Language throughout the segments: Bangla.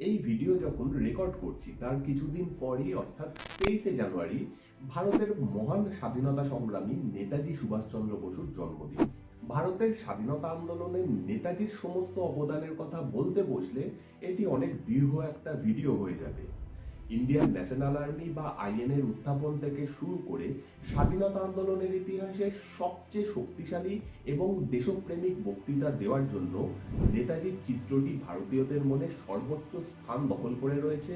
এই ভিডিও যখন রেকর্ড করছি, তার কিছুদিন পরই, অর্থাৎ তেইশে জানুয়ারি, ভারতের মহান স্বাধীনতা সংগ্রামী নেতাজি সুভাষচন্দ্র বসুর জন্মদিন। ভারতের স্বাধীনতা আন্দোলনে নেতাজির সমস্ত অবদানের কথা বলতে বসলে, এটি অনেক দীর্ঘ একটা ভিডিও হয়ে যাবে। ইন্ডিয়ান ন্যাশনাল আর্মি বা আইএন এর উত্থাপন থেকে শুরু করে স্বাধীনতা আন্দোলনের ইতিহাসে সবচেয়ে শক্তিশালী এবং দেশপ্রেমিক বক্তৃতা দেওয়ার জন্য নেতাজির চিত্রটি ভারতীয়দের মনে সর্বোচ্চ স্থান দখল করে রয়েছে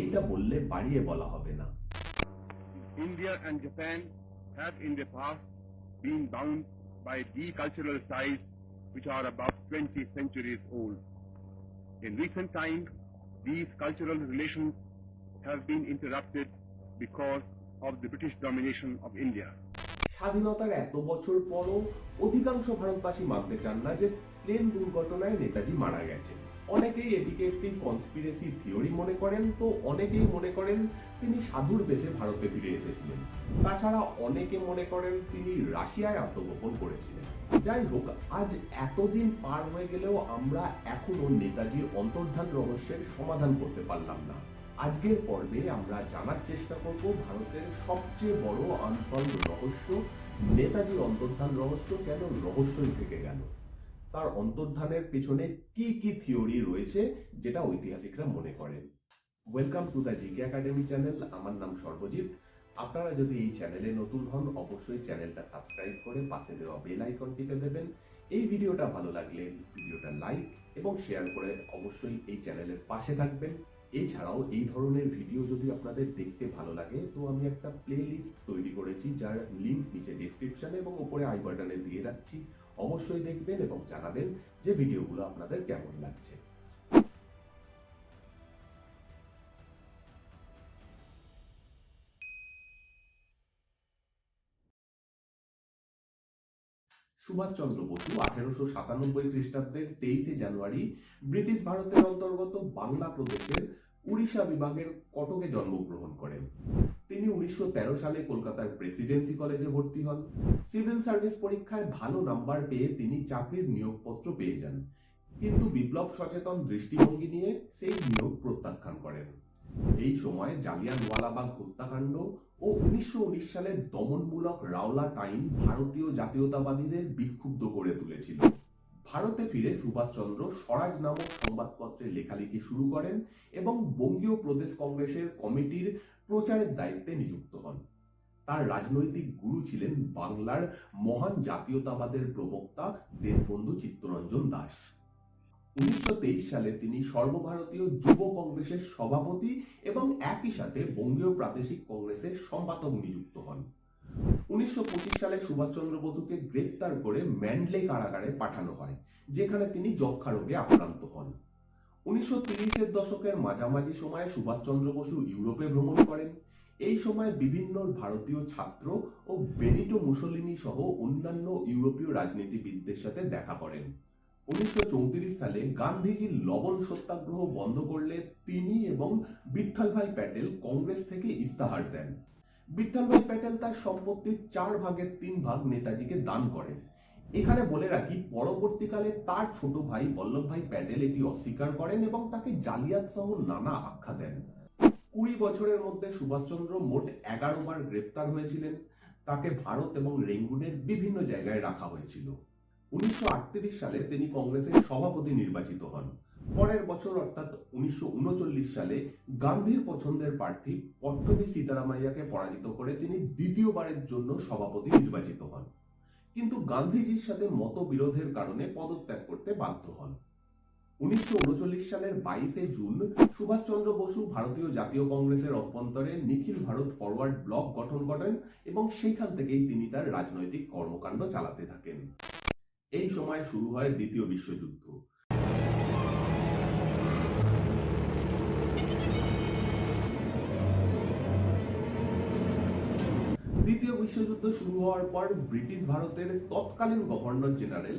এইটা বললে বাড়িয়ে বলা হবে না India and Japan have in the past been bound by deep cultural ties which are about 20 centuries old. In recent times, these cultural relations have been interrupted because of the British domination of India. স্বাধীনতার এত বছর পরও অধিকাংশ ভারতবাসী মানতে চান না যে প্লেন দুর্ঘটনায় নেতাজি মারা গেছেন। অনেকেই এটিকে একটি কনস্পিরেসি থিওরি মনে করেন, তো অনেকেই মনে করেন তিনি সাধুর বেশে ভারতে ফিরে এসেছিলেন। তাছাড়া অনেকে মনে করেন তিনি রাশিয়ায় আত্মগোপন করেছিলেন। যাই হোক, আজ এতদিন পার হয়ে গেলেও আমরা এখনও নেতাজির অন্তর্ধান রহস্যের সমাধান করতে পারলাম না। আজকের পর্বে আমরা জানার চেষ্টা করব ভারতের সবচেয়ে বড় আনসলভ রহস্য, নেতাজির অন্তর্ধান রহস্য কেন রহস্যই থেকে গেল? তার অন্তর্ধানের পেছনে কি কি থিওরি রয়েছে যেটা ঐতিহাসিকরা মনে করেন? Welcome to the GK academy channel আমার নাম সর্বজিৎ। আপনারা যদি এই চ্যানেলে নতুন হন, অবশ্যই চ্যানেলটা সাবস্ক্রাইব করে পাশে দেওয়া বেল আইকন টিপে দেবেন। এই ভিডিওটা ভালো লাগলে ভিডিওটা লাইক এবং শেয়ার করে অবশ্যই এই চ্যানেলের পাশে থাকবেন। এছাড়াও এই ধরনের ভিডিও যদি আপনাদের দেখতে ভালো লাগে, তো আমি একটা প্লেলিস্ট তৈরি করেছি, যার লিঙ্ক নিচে ডিসক্রিপশানে এবং ওপরে আই বাটনে দিয়ে রাখছি। অবশ্যই দেখবেন এবং জানাবেন যে ভিডিওগুলো আপনাদের কেমন লাগছে। সুভাষচন্দ্র বসু আঠেরোশো সাতানব্বই খ্রিস্টাব্দের তেইশে জানুয়ারি ব্রিটিশ ভারতের অন্তর্গত বাংলা প্রদেশের উড়িষ্যা বিভাগের কটকে জন্মগ্রহণ করেন। তিনি উনিশশো তেরো সালে কলকাতার প্রেসিডেন্সি কলেজে ভর্তি হন। সিভিল সার্ভিস পরীক্ষায় ভালো নাম্বার পেয়ে তিনি চাকরির নিয়োগপত্র পেয়ে যান। কিন্তু বিপ্লব সচেতন দৃষ্টিভঙ্গি নিয়ে সেই নিয়োগ প্রত্যাখ্যান করেন। এই সময় জালিয়ানওয়ালাবাগ হত্যাকাণ্ড ও উনিশশো সালে দমনমূলক রাওলা টাইম ভারতীয় জাতীয়তাবাদীদের বিক্ষুব্ধ করে তুলেছিল। ভারতে ফিরে সুভাষচন্দ্র স্বরাজ নামক সংবাদপত্রে লেখালেখি শুরু করেন এবং বঙ্গীয় প্রদেশ কংগ্রেসের কমিটির প্রচারের দায়িত্বে নিযুক্ত হন। তার রাজনৈতিক গুরু ছিলেন বাংলার মহান জাতীয়তাবাদের প্রবক্তা দেশবন্ধু চিত্তরঞ্জন দাস। উনিশশো তেইশ সালে তিনি সর্বভারতীয় যুব কংগ্রেসের সভাপতি এবং একই সাথে বঙ্গীয় প্রাদেশিক কংগ্রেসের সম্পাদক নিযুক্ত হন। উনিশশো পঁচিশ সালে সুভাষচন্দ্র বসুকে গ্রেপ্তার করে ম্যান্ডলে কারাগারে পাঠানো হয়, যেখানে তিনি যক্ষা রোগে আক্রান্ত হন। উনিশশো তিরিশের দশকের মাঝামাঝি সময়ে সুভাষচন্দ্র বসু ইউরোপে ভ্রমণ করেন। এই সময় বিভিন্ন ভারতীয় ছাত্র ও বেনিটো মুসলিনি সহ অন্যান্য ইউরোপীয় রাজনীতিবিদদের সাথে দেখা করেন। উনিশশো চৌত্রিশ সালে গান্ধীজির লবণ সত্যাগ্রহ বন্ধ করলে তিনি এবং বিঠ্ঠল ভাই প্যাটেল কংগ্রেস থেকে ইস্তাহার দেন। বিঠ্ঠল ভাই প্যাটেল তার সম্পত্তির চার ভাগের তিন ভাগ নেতাজিকে দান করেন। এখানে বলে রাখি, পরবর্তীকালে তার ছোট ভাই বল্লভ ভাই প্যাটেল এটি অস্বীকার করেন এবং তাকে জালিয়াত সহ নানা আখ্যা দেন। কুড়ি বছরের মধ্যে সুভাষচন্দ্র মোট এগারো বার গ্রেফতার হয়েছিলেন। তাকে ভারত এবং রেঙ্গুনের বিভিন্ন জায়গায় রাখা হয়েছিল। উনিশশো সালে তিনি কংগ্রেসের সভাপতি নির্বাচিত হন। পরের বছর অর্থাৎ উনিশশো উনচল্লিশ সালে গান্ধীর পছন্দের প্রার্থী পট্টবী সীতারামাইয়াকে পরাজিত করে তিনি দ্বিতীয়বারের জন্য সভাপতি নির্বাচিত হন। কিন্তু গান্ধীজির সাথে মতবিরোধের কারণে পদত্যাগ করতে বাধ্য হন। উনিশশো উনচল্লিশ সালের বাইশে জুন সুভাষচন্দ্র বসু ভারতীয় জাতীয় কংগ্রেসের অভ্যন্তরে নিখিল ভারত ফরওয়ার্ড ব্লক গঠন করেন এবং সেইখান থেকেই তিনি তার রাজনৈতিক কর্মকাণ্ড চালাতে থাকেন। এই সময় শুরু হয় দ্বিতীয় বিশ্বযুদ্ধ। দ্বিতীয় বিশ্বযুদ্ধ শুরু হওয়ার পর ব্রিটিশ ভারতের তৎকালীন governor general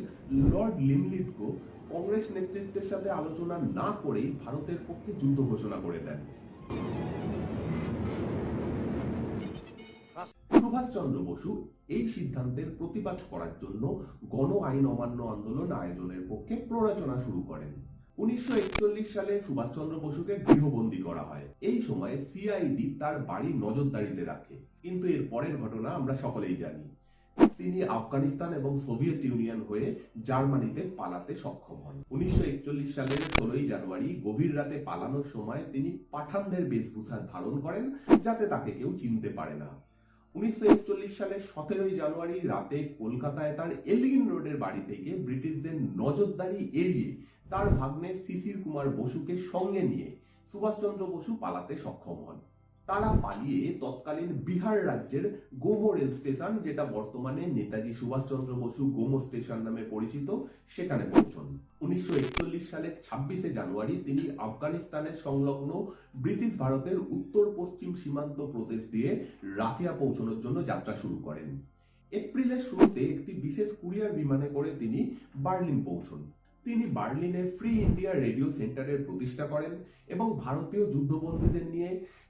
lord Linlithgow Congress নেতৃত্বের সাথে আলোচনা না করেই ভারতের পক্ষে যুদ্ধ ঘোষণা করে দেন। সুভাষচন্দ্র বসু এই সিদ্ধান্তের প্রতিবাদ করার জন্য গণ আইন অমান্য আন্দোলন আয়োজনের পক্ষে প্ররোচনা শুরু করেন। উনিশশো সালে সুভাষচন্দ্র বসুকে গৃহবন্দী করা হয়। এই সময় সিআইডি তার বাড়ি নজরদারিতে রাখে। কিন্তু এর পরের ঘটনা আমরা সকলেই জানি। তিনি আফগানিস্তান এবং সোভিয়েত ইউনিয়ন হয়ে জার্মানিতে পালাতে সক্ষম হন। উনিশশো একচল্লিশ সালের ষোলোই জানুয়ারি গভীর রাতে পালানোর সময় তিনি পাঠানদের বেশভূষা ধারণ করেন যাতে তাকে কেউ চিনতে পারে না। উনিশশো একচল্লিশ সালের সতেরোই জানুয়ারি রাতে কলকাতায় তার এলগিন রোডের বাড়ি থেকে ব্রিটিশদের নজরদারি এড়িয়ে তার ভাগ্নে শিশির কুমার বসুকে সঙ্গে নিয়ে সুভাষচন্দ্র বসু পালাতে সক্ষম হন। তারা পালিয়ে তৎকালীন বিহার রাজ্যের গোমো রেল স্টেশন, যেটা বর্তমানে নেতাজি সুভাষচন্দ্র বসু গোমো স্টেশন নামে পরিচিত, সেখানে পৌঁছন। উনিশশো সালের ছাব্বিশে জানুয়ারি তিনি আফগানিস্তানের সংলগ্ন ব্রিটিশ ভারতের উত্তর পশ্চিম সীমান্ত প্রদেশ দিয়ে রাশিয়া পৌঁছানোর জন্য যাত্রা শুরু করেন। এপ্রিলের শুরুতে একটি বিশেষ কুরিয়ার বিমানে করে তিনি বার্লিন পৌঁছন। তিনি বার্লিনে ফ্রি ইন্ডিয়া রেডিও সেন্টারের প্রতিষ্ঠা করেন এবং ভারতীয় যুদ্ধবন্দীদের নিয়ে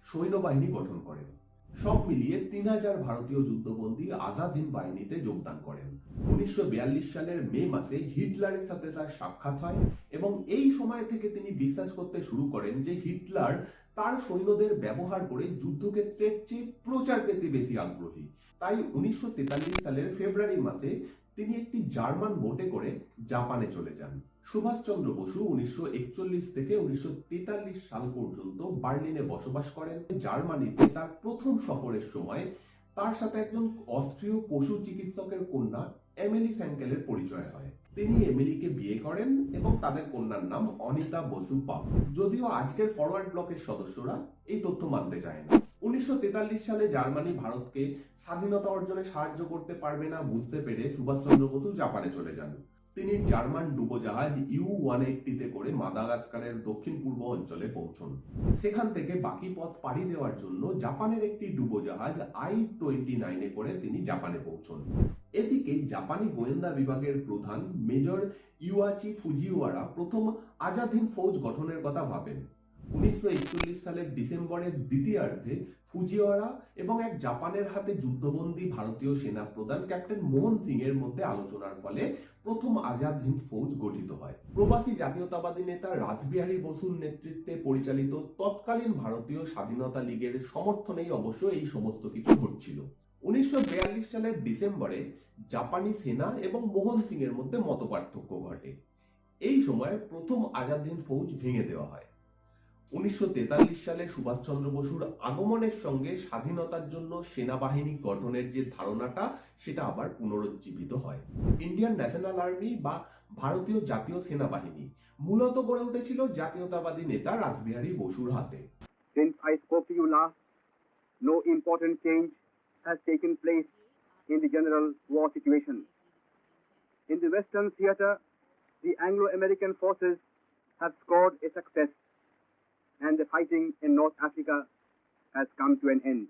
সৈন্যবাহিনী গঠন করেন। সব মিলিয়ে তিন হাজার ভারতীয় যুদ্ধবন্দী আজাদ হিন্দ বাহিনীতে যোগদান করেন। উনিশশো সালের মে মাসে হিটলারের সাথে তার সাক্ষাৎ হয় এবং এই সময় থেকে তিনি বিশ্বাস করতে শুরু করেন যে হিটলার তার সৈন্যদের ব্যবহার করে যুদ্ধক্ষেত্রের চেয়ে প্রচার পেতে বেশি আগ্রহী। তাই উনিশশো তেতাল্লিশ সালের ফেব্রুয়ারি মাসে তিনি একটি জার্মান বোটে করে জাপানে চলে যান। সুভাষচন্দ্র বসু উনিশশো একচল্লিশ থেকে উনিশশো তেতাল্লিশ সাল পর্যন্ত বার্লিনে বসবাস করেন। জার্মানিতে তার প্রথম সফরের সময় তার সাথে একজন অস্ট্রীয় পশু চিকিৎসকের কন্যা এমিলি স্যাঙ্কেলের পরিচয় হয়। তিনি এমিলিকে বিয়ে করেন এবং তাদের কন্যার নাম অনিতা বসু পাফ। যদিও আজকের ফরওয়ার্ড ব্লকের সদস্যরা এই তথ্য মানতে চায় না। উনিশশো তেতাল্লিশ সালে জার্মানি ভারতকে স্বাধীনতা অর্জনে সাহায্য করতে পারবে না বুঝতে পেরে সুভাষচন্দ্র বসু জাপানে চলে যান। তিনি জার্মান ডুবোজাহাজ ইউ ওয়ান এইটটিতে করে মাদাগাস্কারের দক্ষিণ পূর্ব অঞ্চলে পৌঁছন। সেখান থেকে বাকি পথ পাড়ি দেওয়ার জন্য জাপানের একটি ডুবোজাহাজ আই টোয়েন্টি নাইনে করে তিনি জাপানে পৌঁছন। এদিকে জাপানি গোয়েন্দা বিভাগের প্রধান মেজর ইউয়াচি ফুজিওয়ারা প্রথম আজাদ হিন্দ ফৌজ গঠনের কথা ভাবেন। উনিশশো সালের ডিসেম্বরের দ্বিতীয়ার্ধে ফুজিওয়ারা এবং এক জাপানের হাতে যুদ্ধবন্দী ভারতীয় সেনা প্রধান ক্যাপ্টেন মোহন সিং এর মধ্যে আলোচনার ফলে প্রথম আজাদ হিন্দ ফৌজ গঠিত হয়। প্রবাসী জাতীয়তাবাদী নেতা রাসবিহারী বসুর নেতৃত্বে পরিচালিত তৎকালীন ভারতীয় স্বাধীনতা লীগের সমর্থনেই অবশ্য এই সমস্ত কিছু ঘটছিল। উনিশশো বিয়াল্লিশ সালের ডিসেম্বরে জাপানি সেনা এবং মোহন সিং এর মধ্যে মতপার্থক্য ঘটে। এই সময় প্রথম আজাদ হিন্দ ফৌজ ভেঙে দেওয়া হয়। উনিশশো সালে সুভাষচন্দ্র বসুর আগমনের সঙ্গে স্বাধীনতার জন্য সেনাবাহিনী গঠনের যে ধারণাটা, সেটা আবার পুনরুজ্জীবিত হয়। ইন্ডিয়ান ন্যাশনাল আর্মি বা ভারতীয় জাতীয় সেনাবাহিনী। মূলত গড়ে উঠেছিল জাতীয়তাবাদী নেতা রাসবিহারী বসুর হাতে। The Anglo American forces have scored a success. And the fighting in North Africa has come to an end.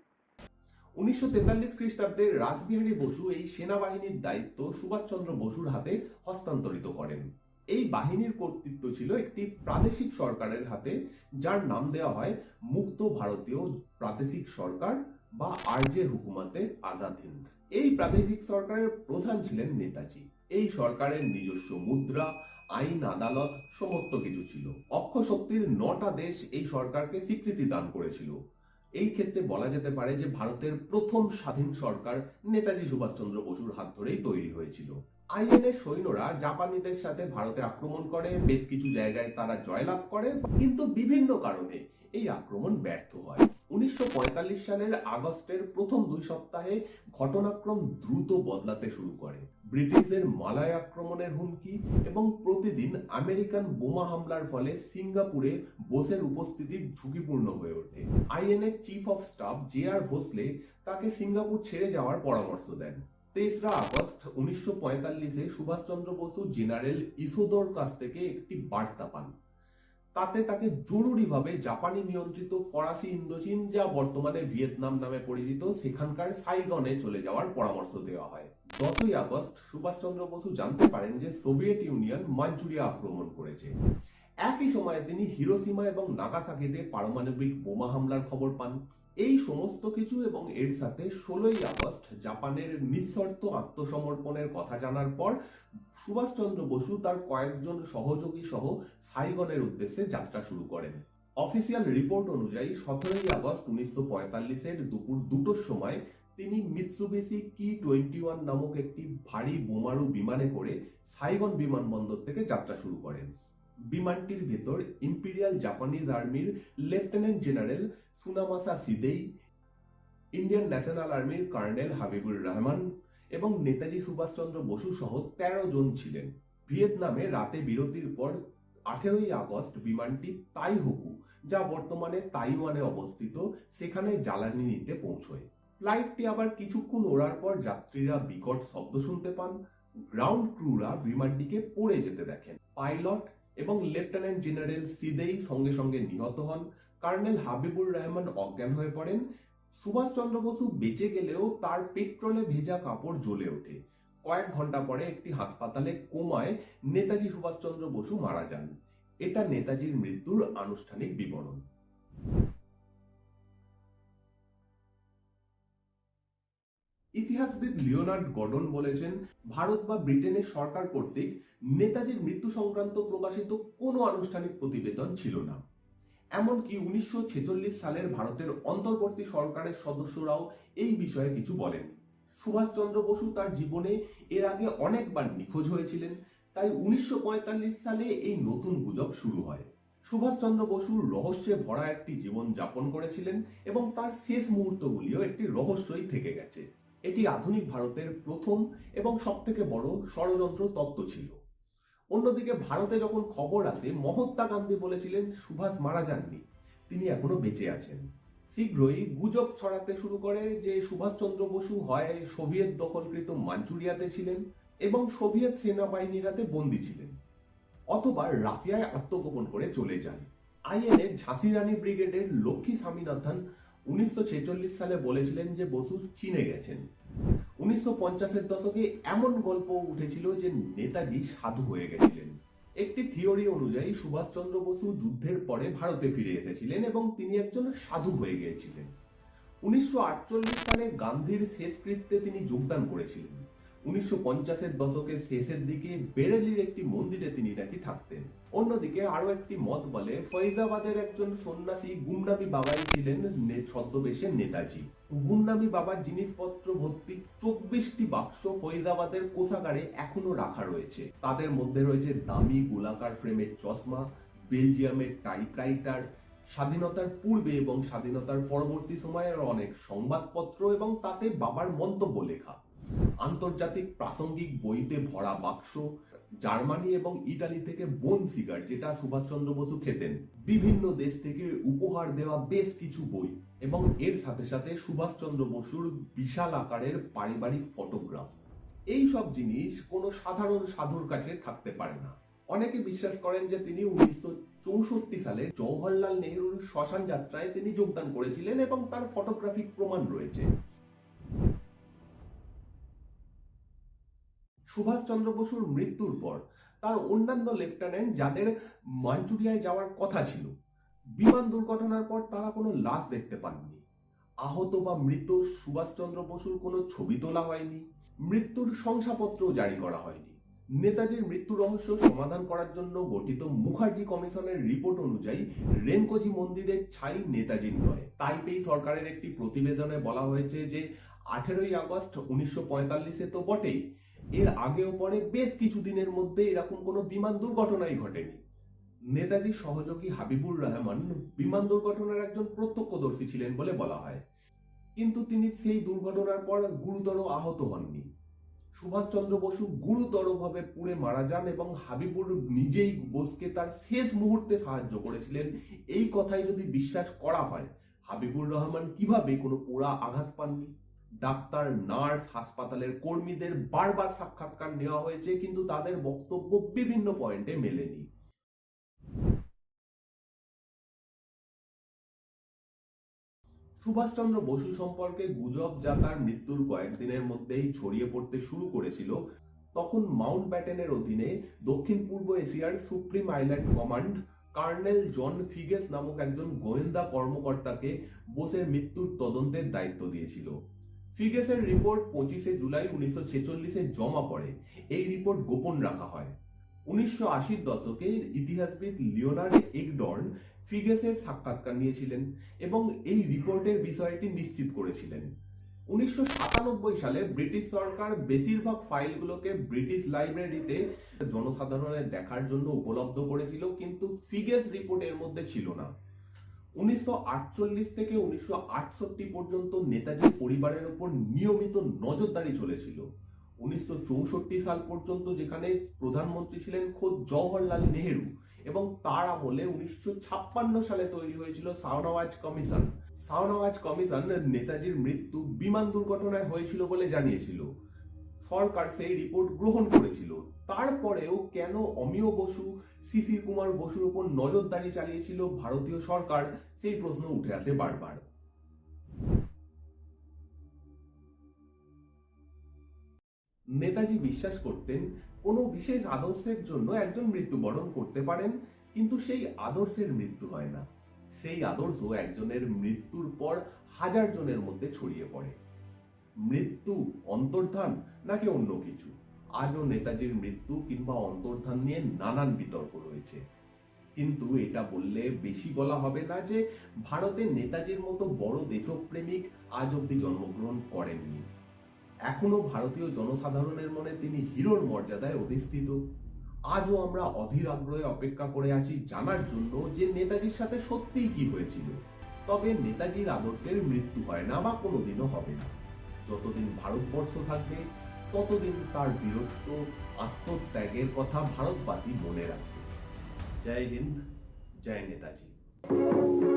খ্রিস্টাব্দে রাসবিহারী বসু এই সেনাবাহিনীর দায়িত্ব সুভাষচন্দ্র বসুর হাতে হস্তান্তরিত করেন। এই বাহিনীর কর্তৃত্ব ছিল একটি প্রাদেশিক সরকারের হাতে, যার নাম দেওয়া হয় মুক্ত ভারতীয় প্রাদেশিক সরকার বা আরজে হুকুমাতে আজাদ হিন্দ। এই প্রাদেশিক সরকারের প্রধান ছিলেন নেতাজি। এই সরকারের নিজস্ব মুদ্রা, আইন, আদালত, সমস্ত কিছু ছিল। অক্ষ শক্তির নটা দেশ এই সরকারকে স্বীকৃতি দান করেছিল। এই ক্ষেত্রে বলা যেতে পারে যে ভারতের প্রথম স্বাধীন সরকার নেতাজি সুভাষচন্দ্র বসুর হাত ধরেই তৈরি হয়েছিল। আইএনএর সৈন্যরা জাপানিদের সাথে ভারতে আক্রমণ করে, বেশ কিছু জায়গায় তারা জয়লাভ করে, কিন্তু বিভিন্ন কারণে এই আক্রমণ ব্যর্থ হয়। উনিশশো পঁয়তাল্লিশ সালের আগস্টের প্রথম দুই সপ্তাহে ঘটনাক্রম দ্রুত বদলাতে শুরু করে। ব্রিটিশদের মালায় আক্রমণের হুমকি এবং প্রতিদিন আমেরিকান বোমা হামলার ফলে সিঙ্গাপুরে বোসের উপস্থিতি ঝুঁকিপূর্ণ হয়ে ওঠে। INA chief of staff J R Bhonsle তাকে সিঙ্গাপুর ছেড়ে যাওয়ার পরামর্শ দেন। তেসরা আগস্ট উনিশশো পঁয়তাল্লিশে সুভাষচন্দ্র বসু জেনারেল ইসোদোর কাছ থেকে একটি বার্তা পান। তাতে তাকে জরুরিভাবে জাপানি নিয়ন্ত্রিত ফরাসি ইন্দোচীন যা বর্তমানে ভিয়েতনাম নামে পরিচিত, সেখানকার সাইগনে চলে যাওয়ার পরামর্শ দেওয়া হয়। দশই আগস্ট সুভাষচন্দ্র বসু জানতে পারেন যে সোভিয়েত ইউনিয়ন মাঞ্চুরিয়া আক্রমণ করেছে। একই সময়ে তিনি হিরোসীমা এবং নাগাসাকিতে পারমাণবিক বোমা হামলার খবর পান। এই সমস্ত কিছু এবং এর সাথে ষোলোই আগস্ট জাপানের নিঃশর্ত আত্মসমর্পণের কথা জানার পর সুভাষচন্দ্র বসু তার কয়েকজন সহযোগী সহ সাইগনের উদ্দেশ্যে যাত্রা শুরু করেন। অফিসিয়াল রিপোর্ট অনুযায়ী সতেরোই আগস্ট উনিশশো পঁয়তাল্লিশের দুপুর দুটোর সময় তিনি মিৎসুবিসি কি টোয়েন্টি ওয়ান নামক একটি ভারী বোমারু বিমানে করে সাইগন বিমানবন্দর থেকে যাত্রা শুরু করেন। বিমানটির ভেতর ইম্পিরিয়াল জাপানিজ আর্মির lieutenant general Tsunamasa Shidei, Indian National আর্মির কর্নেল হাবিবুর রহমান এবং নেতাজি সুভাষচন্দ্র বসু সহ তেরো জন ছিলেন। ভিয়েতনামে রাতে বিরতির পর আঠেরোই আগস্ট বিমানটি তাইহুকু যা বর্তমানে তাইওয়ানে অবস্থিত, সেখানে জ্বালানি নিতে পৌঁছয়। ফ্লাইটটি আবার কিছুক্ষণ ওড়ার পর যাত্রীরা বিকট শব্দ শুনতে পান। গ্রাউন্ড ক্রুরা বিমানটিকে পড়ে যেতে দেখেন। পাইলট এবং লেফটেন্যান্ট জেনারেল সিদেই সঙ্গে সঙ্গে নিহত হন। কার্নেল হাবিবুর রহমান অজ্ঞান হয়ে পড়েন। সুভাষচন্দ্র বসু বেঁচে গেলেও তার পেট্রোলে ভেজা কাপড় জ্বলে ওঠে। কয়েক ঘণ্টা পরে একটি হাসপাতালে কোমায় নেতাজি সুভাষচন্দ্র বসু মারা যান। এটা নেতাজির মৃত্যুর আনুষ্ঠানিক বিবরণ। ইতিহাসবিদ লিওনার্ড গর্ডন বলেছেন, ভারত বা ব্রিটেনের সরকার কর্তৃক নেতাজির মৃত্যু সংক্রান্ত প্রকাশিত কোনো আনুষ্ঠানিক প্রতিবেদন ছিল না। এমনকি উনিশশো ছেচল্লিশ সালের ভারতের অন্তর্বর্তী সরকারের সদস্যরাও এই বিষয়ে কিছু বলেন। সুভাষচন্দ্র বসু তার জীবনে এর আগে অনেকবার নিখোঁজ হয়েছিলেন, তাই উনিশশো পঁয়তাল্লিশ সালে এই নতুন গুজব শুরু হয়। সুভাষচন্দ্র বসু রহস্যে ভরা একটি জীবন যাপন করেছিলেন এবং তার শেষ মুহূর্তগুলিও একটি রহস্যই থেকে গেছে। এটি আধুনিক ভারতের প্রথম এবং সবথেকে বড় ষড়যন্ত্র তত্ত্ব ছিল। অন্যদিকে ভারতে যখন খবর আসে, মহাত্মা গান্ধী বলেছিলেন, সুভাষ মারা যাননি, তিনি এখনও বেঁচে আছেন। শীঘ্রই গুজব ছড়াতে শুরু করে যে সুভাষচন্দ্র বসু হয় সোভিয়েত দখলকৃত মাঞ্চুরিয়াতে ছিলেন এবং সোভিয়েত সেনাবাহিনীরাতে বন্দী ছিলেন। অথবা রাশিয়ায় আত্মগোপন করে চলে যান। আইএনএ ঝাঁসি রানী ব্রিগেডের লক্ষ্মী স্বামীনাথন উনিশশো ছেচল্লিশ সালে বলেছিলেন যে বসু চীনে গেছেন। উনিশশো পঞ্চাশের দশকে এমন গল্প উঠেছিল যে নেতাজি সাধু হয়ে গেছিলেন। একটি থিওরি অনুযায়ী সুভাষচন্দ্র বসু যুদ্ধের পরে ভারতে ফিরে এসেছিলেন এবং তিনি একজন সাধু হয়ে গিয়েছিলেন। উনিশশো আটচল্লিশ সালে গান্ধীর শেষকৃত্যে তিনি যোগদান করেছিলেন। উনিশশো পঞ্চাশের দশকের শেষের দিকে বেরেলির একটি মন্দিরে তিনি নাকি থাকতেন। অন্যদিকে আরও একটি মত বলে, ফৈজাবাদের একজন সন্ন্যাসী গুমনামি বাবাই ছিলেন নে- ছদ্মবেশে নেতাজি। গুমনামি বাবার জিনিসপত্র ভর্তি চব্বিশটি বাক্স ফৈজাবাদের কোষাগারে এখনও রাখা রয়েছে। তাদের মধ্যে রয়েছে দামি গোলাকার ফ্রেমের চশমা, বেলজিয়ামের টাইপরাইটার, স্বাধীনতার পূর্বে এবং স্বাধীনতার পরবর্তী সময়ের অনেক সংবাদপত্র এবং তাতে বাবার মন্তব্য লেখা। আন্তর্জাতিক প্রাসঙ্গিক বইতে ভরা বাক্স, জার্মানি এবং ইটালি থেকে বোন সিগার, যেটা সুভাষচন্দ্র বসু খেতেন। বিভিন্ন দেশ থেকে উপহার দেওয়া বেশ কিছু বই এবং এর সাথে সাথে সুভাষচন্দ্র বসুর বিশাল আকারের পারিবারিক ফটোগ্রাফ। এই সব জিনিস কোনো সাধারণ সাধুর কাছে থাকতে পারে না। অনেকে বিশ্বাস করেন যে তিনি উনিশশো চৌষট্টি সালে জওহরলাল নেহরুর শ্মশান যাত্রায় তিনি যোগদান করেছিলেন এবং তার ফটোগ্রাফিক প্রমাণ রয়েছে। সুভাষচন্দ্র বসুর মৃত্যুর পর তার অন্যান্য লেফটেন্যান্ট যাদের মাঞ্চুরিয়ায় যাওয়ার কথা ছিল, বিমান দুর্ঘটনার পর তারা কোনো লাশ দেখতে পাননি। আহত বা মৃত সুভাষচন্দ্র বসুর কোনো ছবি তোলা হয়নি, মৃত্যুর শংসাপত্র জারি করা হয়নি। নেতাজির মৃত্যু রহস্য সমাধান করার জন্য গঠিত মুখার্জি কমিশনের রিপোর্ট অনুযায়ী রেনকোজি মন্দিরের ছাই নেতাজির নয়। তাইপেই সরকারের একটি প্রতিবেদনে বলা হয়েছে যে, আঠেরোই আগস্ট উনিশশো পঁয়তাল্লিশে তো বটেই এর আগেও পরে বেশ কিছুদিনের মধ্যে এরকম কোনো বিমান দুর্ঘটনাই ঘটেনি। নেতাজির সহযোগী হাবিবুর রহমান বিমান দুর্ঘটনার একজন প্রত্যক্ষদর্শী ছিলেন বলে বলা হয়। কিন্তু তিনি সেই দুর্ঘটনার পর গুরুতর আহত হননি। সুভাষচন্দ্র বসু গুরুতরভাবে পুড়ে মারা যান এবং হাবিবুর নিজেই বোসকে তার শেষ মুহূর্তে সাহায্য করেছিলেন। এই কথাই যদি বিশ্বাস করা হয়, হাবিবুর রহমান কীভাবে কোনো পোড়া আঘাত পাননি? ডাক্তার, নার্স, হাসপাতালের কর্মীদের বারবার সাক্ষাৎকার নেওয়া হয়েছে, কিন্তু তাদের বক্তব্য বিভিন্ন পয়েন্টে মেলেনি। সুভাষচন্দ্র বসু সম্পর্কে গুজব যা তার মৃত্যুর কয়েকদিনের মধ্যেই ছড়িয়ে পড়তে শুরু করেছিল, তখন মাউন্ট ব্যাটেনের অধীনে দক্ষিণ পূর্ব এশিয়ার supreme island command colonel John Figges নামক একজন গোয়েন্দা কর্মকর্তাকে বোসের মৃত্যুর তদন্তের দায়িত্ব দিয়েছিল। ফিগেসের রিপোর্ট পঁচিশে জুলাই উনিশশো ছেচল্লিশে জমা পড়ে। এই রিপোর্ট গোপন রাখা হয়। উনিশশো আশির দশকে ইতিহাসবিদ লিওনার্ড এগডর্ন ফিগেসের সাক্ষাৎকার নিয়েছিলেন এবং এই রিপোর্টের বিষয়টি নিশ্চিত করেছিলেন। উনিশশো সাতানব্বই সালে ব্রিটিশ সরকার বেশিরভাগ ফাইলগুলোকে ব্রিটিশ লাইব্রেরিতে জনসাধারণের দেখার জন্য উপলব্ধ করেছিল, কিন্তু ফিগেস রিপোর্ট এর মধ্যে ছিল না। উনিশশো আটচল্লিশ থেকে উনিশশো আটষট্টি পর্যন্ত নেতাজির পরিবারের উপর নিয়মিত নজরদারি চলেছিল। উনিশশো চৌষট্টি সাল পর্যন্ত যেখানে প্রধানমন্ত্রী ছিলেন খোদ জওহরলাল নেহেরু এবং তার আমলে উনিশশো ছাপ্পান্ন সালে তৈরি হয়েছিল সাওনাওয়াজ কমিশন। সাওনাওয়াজ কমিশন নেতাজির মৃত্যু বিমান দুর্ঘটনায় হয়েছিল বলে জানিয়েছিল। সরকার সেই রিপোর্ট গ্রহণ করেছিল। তারপরেও কেন অমিয় বসু, শিশির কুমার বসুর উপর নজরদারি চালিয়েছিল ভারতীয় সরকার? সেই প্রশ্ন উঠে আসে বারবার। নেতাজি বিশ্বাস করতেন, কোনো বিশেষ আদর্শের জন্য একজন মৃত্যুবরণ করতে পারেন, কিন্তু সেই আদর্শের মৃত্যু হয় না। সেই আদর্শ একজনের মৃত্যুর পর হাজার জনের মধ্যে ছড়িয়ে পড়ে। মৃত্যু, অন্তর্ধান নাকি অন্য কিছু? আজও নেতাজির মৃত্যু কিংবা অন্তর্ধান নিয়ে নানান বিতর্ক রয়েছে। কিন্তু এটা বললে বেশি বলা হবে না যে, ভারতে নেতাজির মতো বড় দেশপ্রেমিক আজ অব্দি জন্মগ্রহণ করেননি। এখনও ভারতীয় জনসাধারণের মনে তিনি হিরোর মর্যাদায় অধিষ্ঠিত। আজও আমরা অধীর আগ্রহে অপেক্ষা করে আছি জানার জন্য যে নেতাজির সাথে সত্যিই কি হয়েছিল। তবে নেতাজির আদর্শের মৃত্যু হয় না বা কোনোদিনও হবে না। যতদিন ভারতবর্ষ থাকবে, ততদিন তার বীরত্ব, আত্মত্যাগের কথা ভারতবাসী মনে রাখবে। জয় হিন্দ, জয় নেতাজি।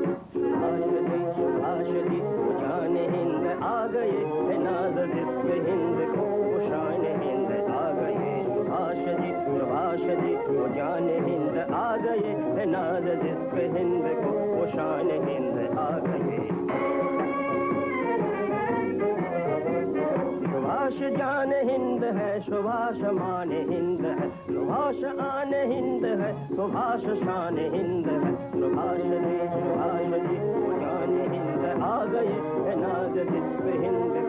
सुभाष मान हिंद है, सुभाष आन हिंद है, सुभाष शान हिंद है। सुभाष जी सुभाष जी जान हिंद, आ गए जिसक हिंद